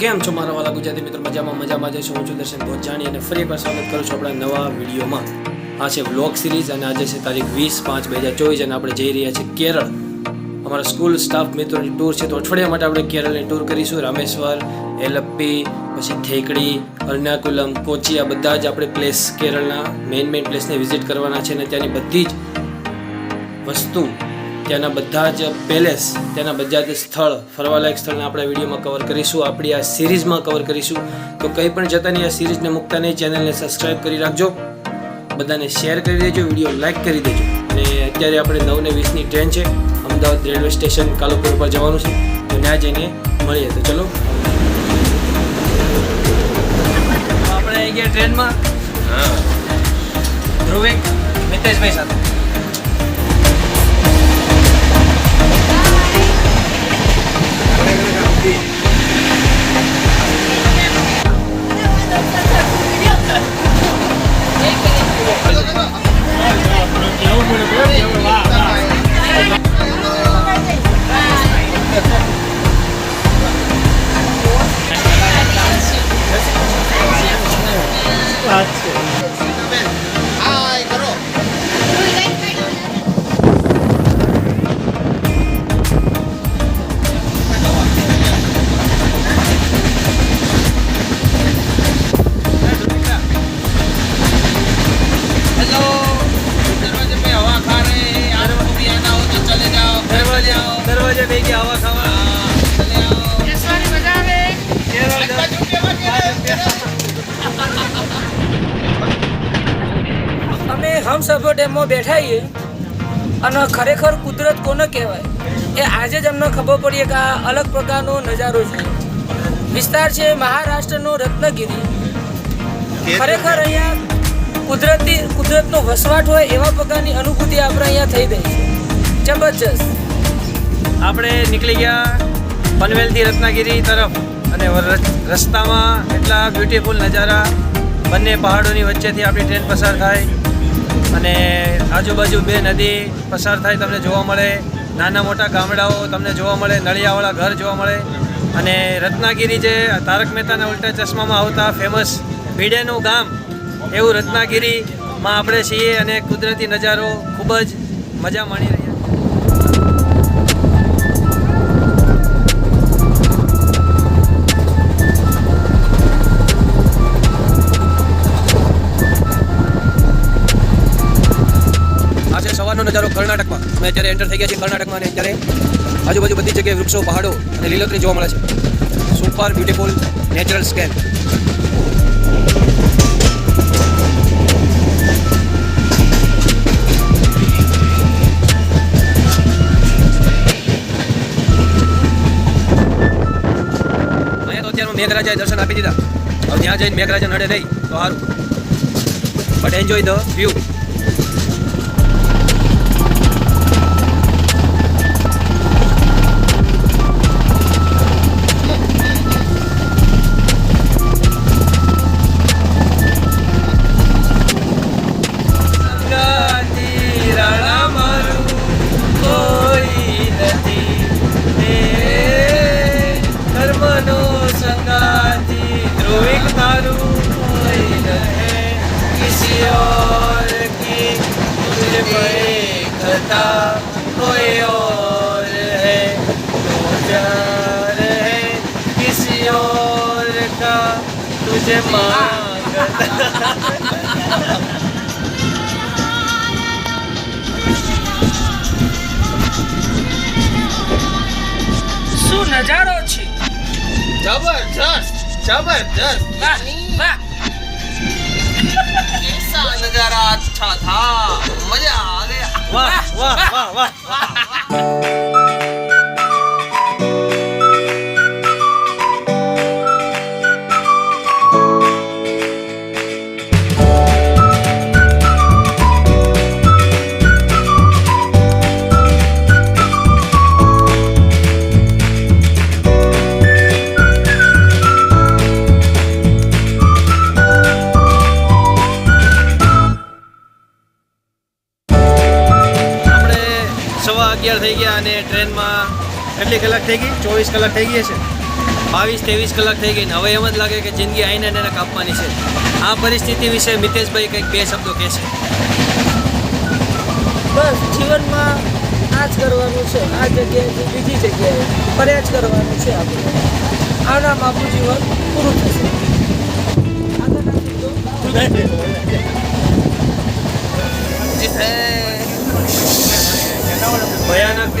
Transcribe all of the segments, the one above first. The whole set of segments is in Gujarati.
કેમ છો મારા વાલા ગુજરાતી મિત્રો? મજામાં મજામાં જઈશું. હું છું દર્શન પહોંચાણી અને ફરી એકવાર સ્વાગત કરું છું આપણા નવા વિડીયોમાં. આ છે વ્લોગ સિરીઝ અને આજે છે તારીખ વીસ પાંચ બે હજાર ચોવીસ અને આપણે જઈ રહ્યા છીએ કેરળ. અમારા સ્કૂલ સ્ટાફ મિત્રોની ટૂર છે તો અઠવાડિયા માટે આપણે કેરળની ટૂર કરીશું. રામેશ્વર એલપ્પી પછી થેકડી અર્નાકુલમ કોચી આ બધા જ આપણે પ્લેસ કેરળના મેઇન મેઇન પ્લેસને વિઝિટ કરવાના છે અને ત્યાંની બધી જ વસ્તુ ત્યાંના બધા જ પેલેસ ત્યાંના બધા જ સ્થળ ફરવાલાયક સ્થળને આપણે વિડીયોમાં કવર કરીશું આપણી આ સિરીઝમાં કવર કરીશું. તો કંઈ પણ જતાની આ સિરીઝને મૂકતા નહીં ચેનલને સબસ્ક્રાઈબ કરી રાખજો. બધાને શેર કરી દેજો વીડિયો લાઇક કરી દેજો. અને અત્યારે આપણે નવ ને વીસની ટ્રેન છે અમદાવાદ રેલવે સ્ટેશન કાલુપુર પર જવાનું છે. તો ત્યાં જઈને મળીએ. તો ચલો. આપણે આવી ગયા ટ્રેનમાં. ધ્રુવિક મિતેશભાઈ સાથે. আছে હમસફર ડેમમાં બેઠા છીએ અને ખરેખર કુદરત કોને કહેવાય? એ આજે જ અમને ખબર પડીએ કે આ અલગ પ્રકારનો નજારો છે. વિસ્તાર છે મહારાષ્ટ્રનો રત્નગીરી. ખરેખર અહીંયા કુદરતી કુદરતનો વસવાટ હોય એવા પ્રકારની અનુભૂતિ આપણે અહીંયા થઈ ગઈ છે. જબરજસ્ત. આપણે નીકળી ગયા પનવેલથી રત્નાગીરી તરફ અને રસ્તામાં એટલા બ્યુટીફુલ નજારા. બંને પહાડોની વચ્ચેથી આપણી ટ્રેન પસાર થાય. અને આજુબાજુ બે નદી પસાર થાય તમને જોવા મળે. નાના મોટા ગામડાઓ તમને જોવા મળે, નળિયાવાળા ઘર જોવા મળે. અને રત્નાગીરી જે તારક મહેતાના ઉલ્ટા ચશ્મામાં આવતા ફેમસ ભીડેનું ગામ, એવું રત્નાગીરીમાં આપણે છીએ અને કુદરતી નજારો ખૂબ જ મજા માણી રહ્યા નજારો કર્ણાટકમાં. અમે અત્યારે એન્ટર થઈ ગયા છીએ કર્ણાટકમાં અને અત્યારે આજુબાજુ બધી જગ્યાએ વૃક્ષો, પહાડો અને લીલોતરી જોવા મળે છે. સુપર બ્યુટીફુલ નેચરલ અત્યારે મેઘરાજાએ દર્શન આપી દીધા. હવે ત્યાં જઈને મેઘરાજા નડે નહીં, તો સારું. બટ એન્જોય ધ વ્યૂ મનો સંગાતી ધ્રુવિક તારું કોઈ રહે. કિસી ઓર કી તુજે પરે ખતા કોઈ ઓર હે. તો જા રહે નજારો છે? जबरदस्त जबरदस्त વાહ વાહ ऐसा नजारा अच्छा था मजा आ गया વાહ વાહ વાહ વાહ કેટલી કલાક થઈ ગઈ ચોવીસ કલાક થઈ ગઈ છે બાવીસ ત્રેવીસ કલાક થઈ ગઈ હવે એમ જ લાગે કે જિંદગી આઈને એને કાપવાની છે. આ પરિસ્થિતિ વિશે મિતેશભાઈ કંઈક બે શબ્દો કહે છે. બસ જીવનમાં આ જ કરવાનું છે આ જગ્યાએથી બીજી જગ્યાએ ફર્યા જ કરવાનું છે આપણે. આરામ આપણું જીવન પૂરું થશે. ભયાનક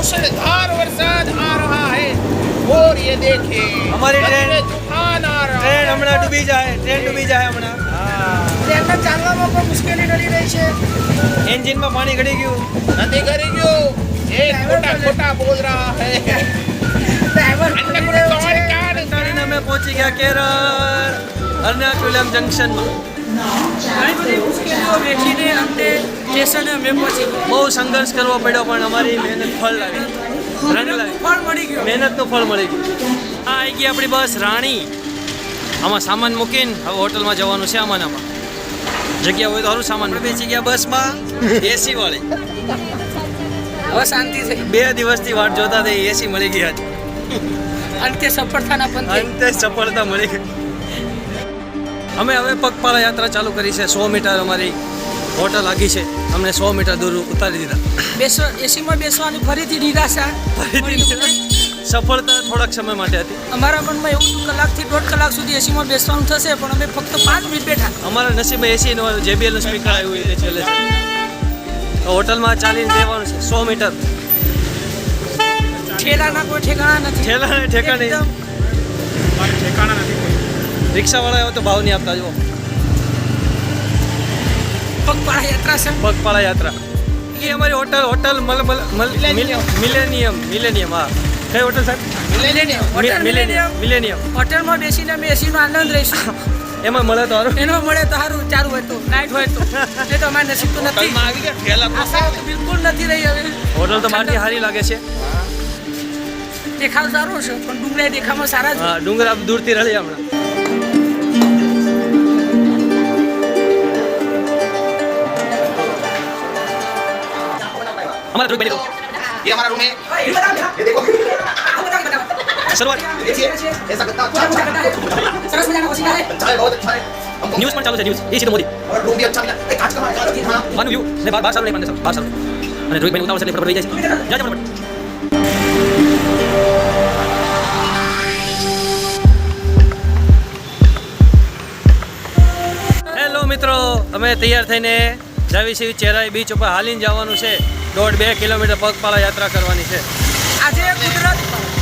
मूसलाधार बरसात आ रहा है और ये देखिए हमारी ट्रेन- नदी में तूफान आ रहा ટ્રેન है હમણાં ડૂબી જાય ટ્રેન ડૂબી જાય હમણાં ટ્રેનમાં ચાલવામાં પણ મુશ્કેલી નડી રહી છે એન્જિનમાં પાણી ગળી ગયું नदी करेगी ये खोटा खोटा बोल रहा है ડ્રાઈવર अन्य પકડી રહ્યો कौन છે. क्या કરીને અમે પહોંચી ગયા કેરળ અર્નાકુલમ જંકશનમાં ઘણી બધી મુશ્કેલીઓ વેઠીને અંતે સ્ટેશને અમે પહોંચી બહુ સંઘર્ષ કરવો પડ્યો પણ અમારી મહેનત ફળ લાવી રંગ લાવી ફળ મળી ગયું. મહેનતનું ફળ મળી ગયું. આ આવી ગઈ આપણી બસ રાણી. આમાં સામાન મૂકીને હવે હોટલમાં જવાનું છે આમાં આમાં જગ્યા હોય તો સારું સામાન બેસી ગયા બસમાં એસી વાળી. હવે શાંતિ થઈ. બે દિવસથી વાટ જોતા તે એસી મળી ગયા. હતી અંતે સફળતાના અંતે સફળતા મળી ગઈ. અમે હવે પગપાળા યાત્રા ચાલુ કરી છે. સો મીટર અમારી હોટલ આગી છે. અમને સો મીટર દૂર ઉતારી દીધા. બેસવા એસીમાં બેસવાની ફરીથી નિરાશા. ફરીથી સફળતા થોડાક સમય માટે હતી. અમારા મનમાં એવું હતું કલાકથી દોઢ કલાક સુધી એસીમાં બેસવાનું થશે પણ અમે ફક્ત પાંચ મિનિટ બેઠા. અમારા નસીબમાં એસી નો જેબીએલ સ્પીકર આવ્યું એટલે છેલ્લે. છે હોટલમાં ચાલીને જવાનું છે. સો મીટર. ઠેલાના કોઈ ઠેકાણા નથી. ઠેલાના ઠેકાણા રિક્ષાવાળા એવો તો ભાવ નહીં આપતા જુઓ. પગપાળા યાત્રા છે. પગપાળા યાત્રા. એ અમારી હોટલ હોટલ મલ મલ મલ મિલેનિયમ મિલેનિયમ હા. કઈ હોટલ સાહેબ? મિલેનિયમ. મિલેનિયમ હોટલમાં બેસીને અમે એસીનો આનંદ રહીશું એમાં મળે તો સારું. એનો મળે તો સારું ચાલુ હોય તો નાઇટ હોય તો. એ તો અમારે નસીબ તો નથી. આવી ગયા બિલકુલ નથી રહી હવે. હોટલ તો મારી સારી લાગે છે. દેખાવ સારો છે પણ ડુંગરા દેખાવમાં સારા છે હા ડુંગરા દૂરથી રળી હમણાં. અમારા જોઈ બની ये हमारा रूम है ये देखो શરૂઆત देखिए ऐसा करता अच्छा अच्छा अच्छा है बहुत अच्छा है हमको ન્યૂઝ પણ ચાલુ છે ન્યૂઝ એ સીધો મોદી और रूम भी अच्छा मिला ए, कांच का हमारा हाँ બારનું વ્યૂ ને બાર બાર સારું નહીં પણ બાર સારું અને રોહિત ભાઈ ઉતાવળ છે એટલે ફટાફટ રહી જાય છે જા જા ફટાફટ હેલો મિત્રો અમે તૈયાર થઈને જાવી છીએ ચેરાઈ બીચ ઉપર હાલીને જવાનું છે દોઢ બે કિલોમીટર પગપાળા યાત્રા કરવાની છે. આજે કુદરત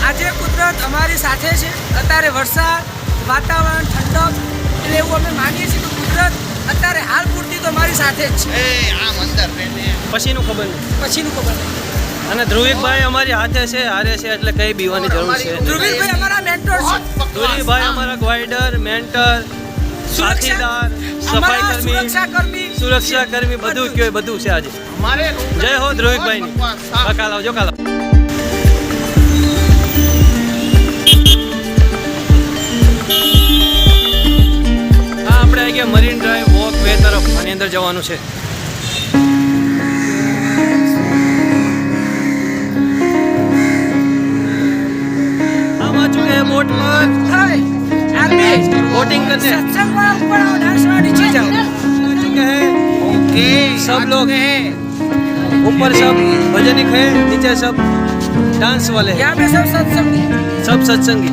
આજે કુદરત અમારી સાથે છે. અત્યારે વરસાદ વાતાવરણ ઠંડક એટલે એવું અમે માગીએ છીએ કે કુદરત અત્યારે હાલ પૂરતી તો અમારી સાથે જ છે. પછીનું ખબર નહીં. પછીનું ખબર નહીં. અને ધ્રુવિકભાઈ અમારી હાથે છે હારે છે એટલે કઈ બીવાની જરૂર છે ધ્રુવિકભાઈ અમારા મેન્ટર છે. ધ્રુવિકભાઈ અમારા ગાઈડર મેન્ટર સાથીદાર સફાઈ કર્મી સુરક્ષા કર્મી બધું કયો બધું છે આજે. જય હો ધ્રુવિકભાઈ અકાલ કાલ આવજો કાલ આપણે આવી મરીન ડ્રાઈવ વોક વે તરફ આની અંદર જવાનું છે. આમાં બોટ પર થાય આરબી बोटिंग करने સત્સંગમાં ઉપર આવો ડાન્સમાં નીચે જાઓ चुके हैं ओके सब लोग ऊपर सब भजनिक है नीचे सब डांस वाले हैं यहाँ पे सब सत्संग सब सत्संगी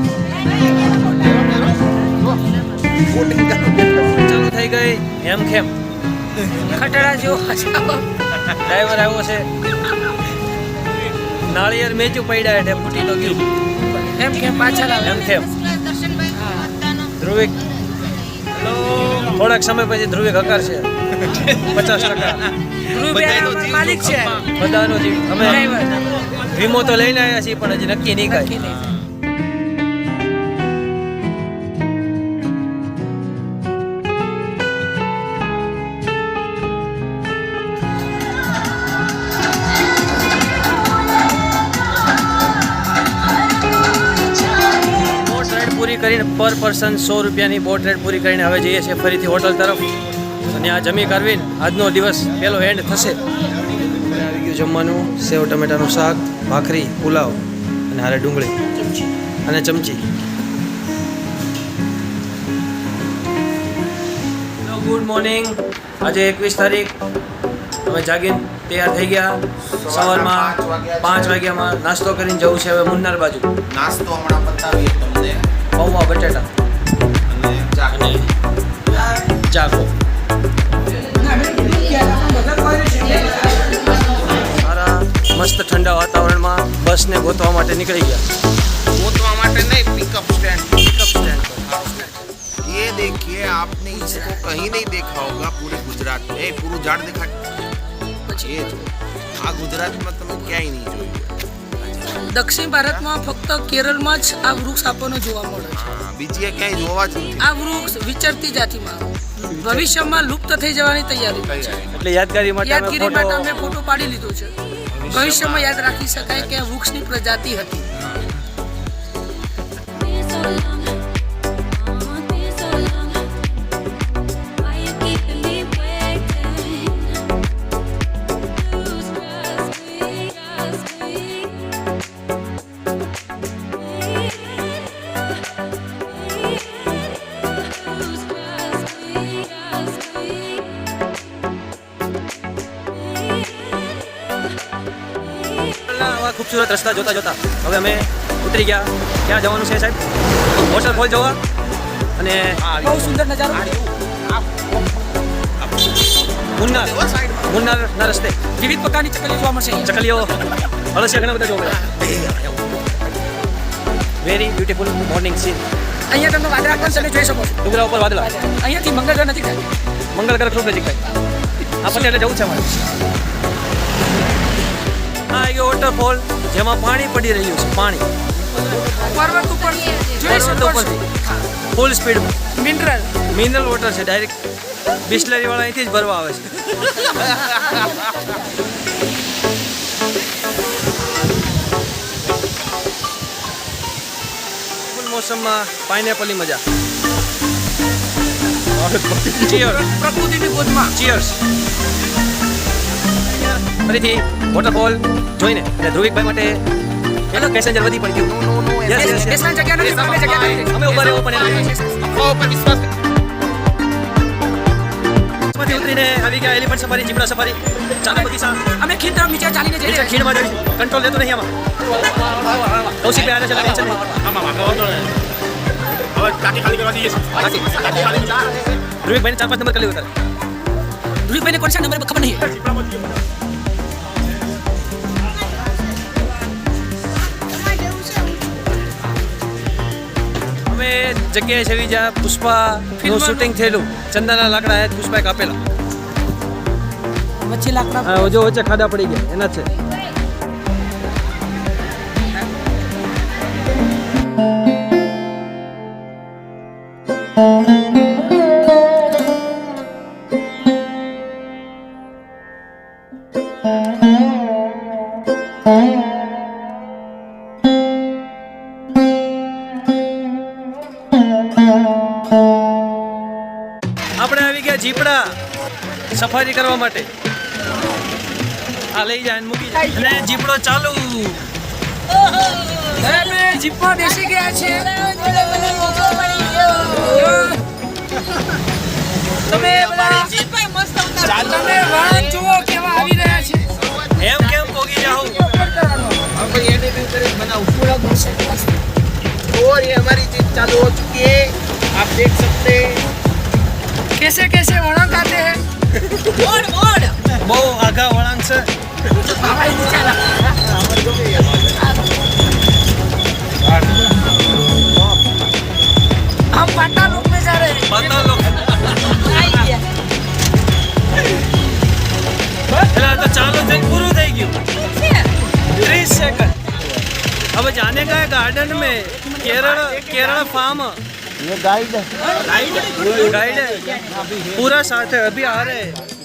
ચાલુ થઈ ગઈ હેમખેમ ખટડા જેવો હસાવો ડ્રાઈવર આવ્યો છે નાળિયેર મેચું પડ્યા એટલે ફૂટી તો ગયું એમ કેમ પાછળ આવે હેમખેમ ધ્રુવિક. થોડાક સમય પછી ધ્રુવિક હકાર છે. પચાસ ટકા. માલિક છે. બધાનો જીવ. અમે વીમો તો લઈને આવ્યા છીએ પણ હજી નક્કી નહીં કાંઈ. પૂરી કરીને પર પર્સન સો રૂપિયાની બોટ રાઈડ પૂરી કરીને હવે જઈએ છીએ ફરીથી હોટલ તરફ. અને આ જમી કરવીને આજનો દિવસ પહેલો એન્ડ થશે. આવી ગયું જમવાનું સેવ ટમેટાનું શાક ભાખરી પુલાવ અને હારે ડુંગળી. અને ચમચી. ગુડ મોર્નિંગ આજે એકવીસ તારીખ. અમે જાગીને તૈયાર થઈ ગયા. સવારમાં પાંચ વાગ્યામાં નાસ્તો કરીને જવું છે હવે મુન્નાર બાજુ. નાસ્તો હમણાં પતાવીએ તમને. પૌવા બટાટા અને જાગને જાગો સારા મસ્ત ઠંડા વાતાવરણમાં બસને ગોતવા માટે નીકળી ગયા ગોતવા માટે નહીં પિકઅપ સ્ટેન્ડ પિકઅપ સ્ટેન્ડ पर ये देखिए आपने इसको कहीं नहीं देखा होगा पूरे गुजरात में पूરું ઝાડ દેખાય ये જો આ ગુજરાતમાં તમે ક્યાંય નહીં જોયું દક્ષિણ ભારતમાં ફક્ત કેરળમાં જ આ વૃક્ષ આપણને જોવા મળે છે. બીજી ક્યાંય જોવા જ આ વૃક્ષ વિચરતી જાતિમાં ભવિષ્યમાં લુપ્ત થઈ જવાની તૈયારી છે. એટલે યાદગારી માટે યાદગીરી માટે અમે ફોટો પાડી લીધો છે. ભવિષ્યમાં યાદ રાખી શકાય કે આ વૃક્ષની પ્રજાતિ હતી. આવા ખૂબસૂરત રસ્તા જોતા જોતા. હવે અમે ઉતરી ગયા. ક્યાં જવાનું છે સાહેબ? વોટરફોલ જોવા. અને બહુ સુંદર નજારો. મુન્નાર. મુન્નારના રસ્તે. વિવિધ પ્રકારની ચકલીઓ જોવા મળશે. ચકલીઓ. અળસિયા ઘણા બધા જોવા વેરી બ્યુટીફુલ મોર્નિંગ સીન અહીંયા તમને વાદળા પણ તમે જોઈ શકો છો. ડુંગરા ઉપર વાદળા. અહીંયાથી મંગળગ્રહ નજીક થાય. મંગળ ગ્રહ ખૂબ નજીક થાય. આ પછી એટલે જવું છે અમારે. આ એ વોટરફોલ જેમાં પાણી પડી રહ્યું છે પાણી. પર્વત ઉપર જોઈ પર્વત શકો છો. Full speed mineral mineral water છે ડાયરેક્ટ બિસ્લરી વાળા અહીંથી જ ભરવા આવે છે. ફૂલ મોસમમાં પાઇનેપલની મજા. ચીયર્સ પ્રકૃતિની ગોદમાં. ચીયર્સ ફરીથી વોટરફોલ જોઈને એટલે ધ્રુવિકભાઈ માટે એનો પેસેન્જર વધી પણ ગયું. Yes, yes, yes. બેસવાની જગ્યા નથી તમે જગ્યા કરી દે. અમે ઊભા રહેવું પણ એને અફવાઓ પર વિશ્વાસમાંથી ઉતરીને આવી ગયા એલિફન્ટ સફારી જીબ્રા સફારી. ચાલો બગીચા અમે ખીણ તરફ નીચે ચાલીને જઈ નીચે રહ્યા છીએ ખીણમાં જઈ કંટ્રોલ લેતો નહીં આમાં. કૌશિકભાઈ આને છે ટેન્શન નહીં. ધ્રુવિકભાઈને ચાર પાંચ નંબર કરી ઉતારે ધ્રુવિકભાઈને કોણ છે? નંબર ખબર નહીં. અમે જગ્યાએ છે જ્યાં પુષ્પા નું શૂટિંગ થયેલું. ચંદાના લાકડા એ પુષ્પાએ કાપેલા. વચ્ચે લાકડા જો વચ્ચે ખાડા પડી ગયા એના છે. સફારી કરવા માટે આ લઈ જાય મૂકી જાય અને જીપડો ચાલુ જીપમાં બેસી ગયા છે તમે બધા તમે আছে हम पटना लोग में जा रहे हैं। पटना लोग तो चालो दिन पूरी देगी तीस सेकंड अब जाने का है गार्डन में केरल केरल फार्म ये गाइड है। गाइड है। पूरा साथ है अभी आ रहे हैं।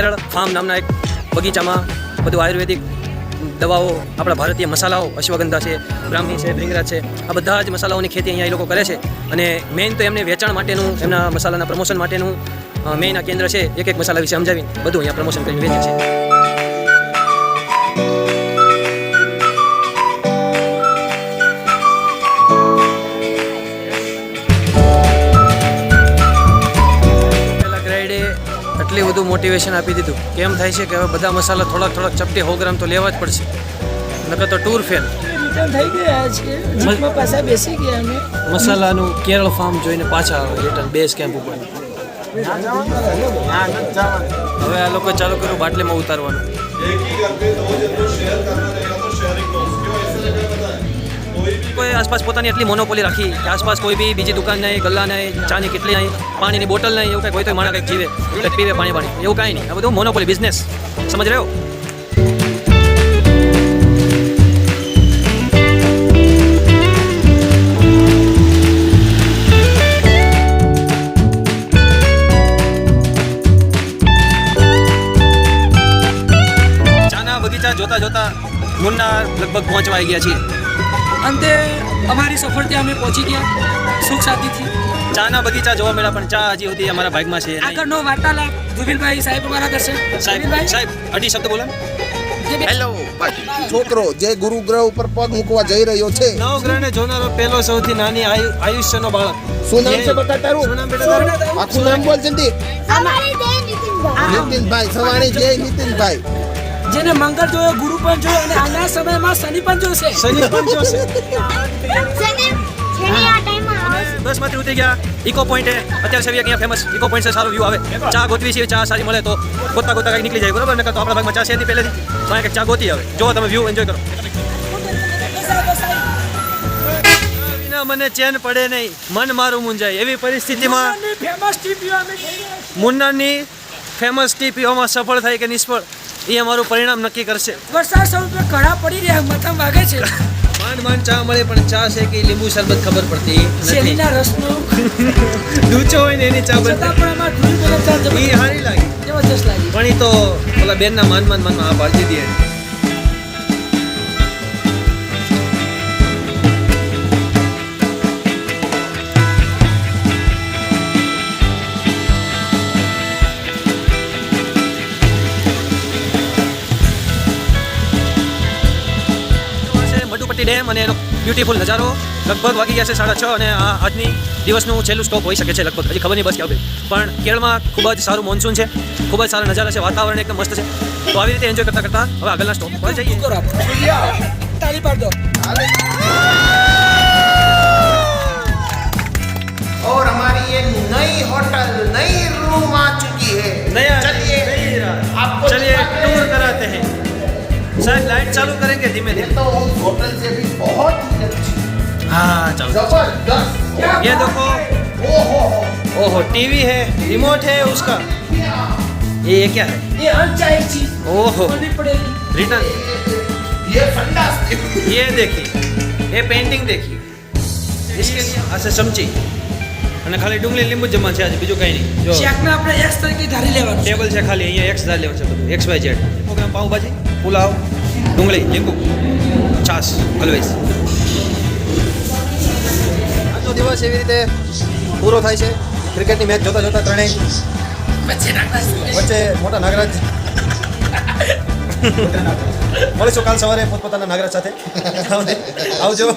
કેરળ ફાર્મ નામના એક બગીચામાં બધું આયુર્વેદિક દવાઓ, આપણા ભારતીય મસાલાઓ, અશ્વગંધા છે બ્રાહ્મી છે, ભીંગરા છે, આ બધા જ મસાલાઓની ખેતી અહીંયા એ લોકો કરે છે. અને મેઇન તો એમને વેચાણ માટેનું, એમના મસાલાના પ્રમોશન માટેનું મેઇન આ કેન્દ્ર છે, એક એક મસાલા વિશે સમજાવી બધું અહીંયા પ્રમોશન કરીને વેચે છે. બધું મોટિવેશન આપી દીધું. કેમ થાય છે કે હવે બધા મસાલા થોડાક થોડાક ચપટી સો ગ્રામ તો લેવા જ પડશે. નકર તો ટૂર ફેલ થઈ ગયા છે પાછા બેસી ગયા અમે. મસાલાનું કેરળ ફાર્મ જોઈને પાછા આવે રિટર્ન બેઝ કેમ્પ ઉપર. હવે આ લોકો ચાલુ કર્યું બાટલીમાં ઉતારવાનું. કોઈ આસપાસ પોતાની એટલી મોનોપોલી રાખી, કે આસપાસ કોઈ બી બીજી દુકાન નહીં, ગલ્લા નહીં, ચાની કેટલી નહીં, પાણીની બોટલ નહીં, એવું કંઈ કોઈ તો માણસ કંઈક જીવે, કંઈક પીવે પાણી પાણી, એવું કાંઈ નહીં. આ બધું મોનોપોલી બિઝનેસ સમજ રહ્યો? જોતા જોતા મુન્ના લગભગ પહોંચવા આવી ગયા છીએ. અંતે અમારી સફળતા અમે પહોંચી ગયા સુખ શાંતિથી. ચાના બગીચા જોવા મળ્યા પણ ચા હજી સુધી અમારા ભાગમાં છે આગળનો વાર્તાલાપ ધુબીરભાઈ સાહેબ અમારા કરશે સાહેબ સાહેબ અઢી શબ્દ બોલો હેલો છોકરો જે ગુરુગ્રહ ઉપર પગ મૂકવા જઈ રહ્યો છે. નવગ્રહને જોનારો પહેલો સૌથી નાની આયુ આયુષ્યનો બાળક. શું નામ છે બતા તારું? આખું નામ બોલ જલ્દી. અમારી નીતિનભાઈ. નીતિનભાઈ સવાણી જય નીતિનભાઈ. જેને મંગળ જોયો ગુરુ પણ જોયો અને આના સમયમાં શનિ પણ જોશે. શનિ પણ જોશે. બસમાંથી ઉતરી ગયા. ઇકો પોઈન્ટ છે અત્યારે સેવી અહીંયા ફેમસ ઇકો પોઈન્ટ છે સારો વ્યૂ આવે. ચા ગોતવી છે ચા સારી મળે તો ગોતા ગોતા કંઈક નીકળી જાય બરોબર? નકર તો આપણા ભાગમાં ચા છે નહીં પહેલેથી. તો અહીંયા ચા ગોતી આવે. જો તમે વ્યૂ એન્જોય કરો. વિના મને ચેન પડે નહીં. મન મારું મુંજાય એવી પરિસ્થિતિમાં. મુન્નાની ફેમસ ટી પીવામાં સફળ થાય કે નિષ્ફળ? એ અમારું પરિણામ નક્કી કરશે. વરસાદ સ્વરૂપે કળા પડી રહ્યા મતમ વાગે છે. માંડ માંડ ચા મળે પણ ચા છે કે લીંબુ શરબત ખબર પડતી શેરીના રસનો. ડૂચો હોય ને એની ચા બનતી પણ અમાર ધુબીરભાઈને ચા એ સારી લાગી. જબરદસ્ત લાગી. પણ એ તો ઓલા બેનના માન માન માનમાં આ પાડી દીધી ડેમ અને એનો બ્યુટીફુલ નજારો લગભગ વાગી ગયા છે સાડા છ અને આ આજની દિવસનું છેલ્લું સ્ટોપ હોઈ શકે છે લગભગ હજી ખબર નહીં બસ ક્યાં આવે પણ કેરળમાં ખૂબ જ સારું મોન્સૂન છે ખૂબ જ સારા નજારા છે વાતાવરણ એકદમ મસ્ત છે તો આવી રીતે એન્જોય કરતા કરતા હવે આગળના સ્ટોપ પર જઈએ કરો આપણે. તાળી પાડ દો और हमारी ये नई होटल नई रूम आ चुकी है नया चलिए आपको चलिए दिखाते टूर हैं। कराते हैं शायद लाइट चालू करेंगे धीमे ये धीमे तो उस होटल से भी बहुत ही अच्छी हाँ चालू जबरदस्त क्या ये बात देखो है? ओहो ओहो टीवी है रिमोट है उसका ये ये क्या है એ અનચાહી ચીજ ओहो ખોલવી પડેલી रिटर्न ये संडास ये देखिए ये पेंटिंग देखिए इसके लिए આ છે ચમચી અને ખાલી ડુંગળી લીંબુ જ જમા છે આજે બીજું કંઈ નહીં જો શેકને આપણે એક્સ તરીકે ધારી લેવાનું છે. ટેબલ છે ખાલી અહીંયા એક્સ લેવાનું છે બધું X Y Z programme pav bhaji pulao ડુંગળી લીંબુ છાસ ઓલવેઝ આજનો દિવસ એવી રીતે પૂરો થાય છે. ક્રિકેટની મેચ જોતા જોતા ત્રણેય વચ્ચે મોટા નાગરાજ. મળીશું કાલ સવારે પોતપોતાના નાગરાજ સાથે. આવજો.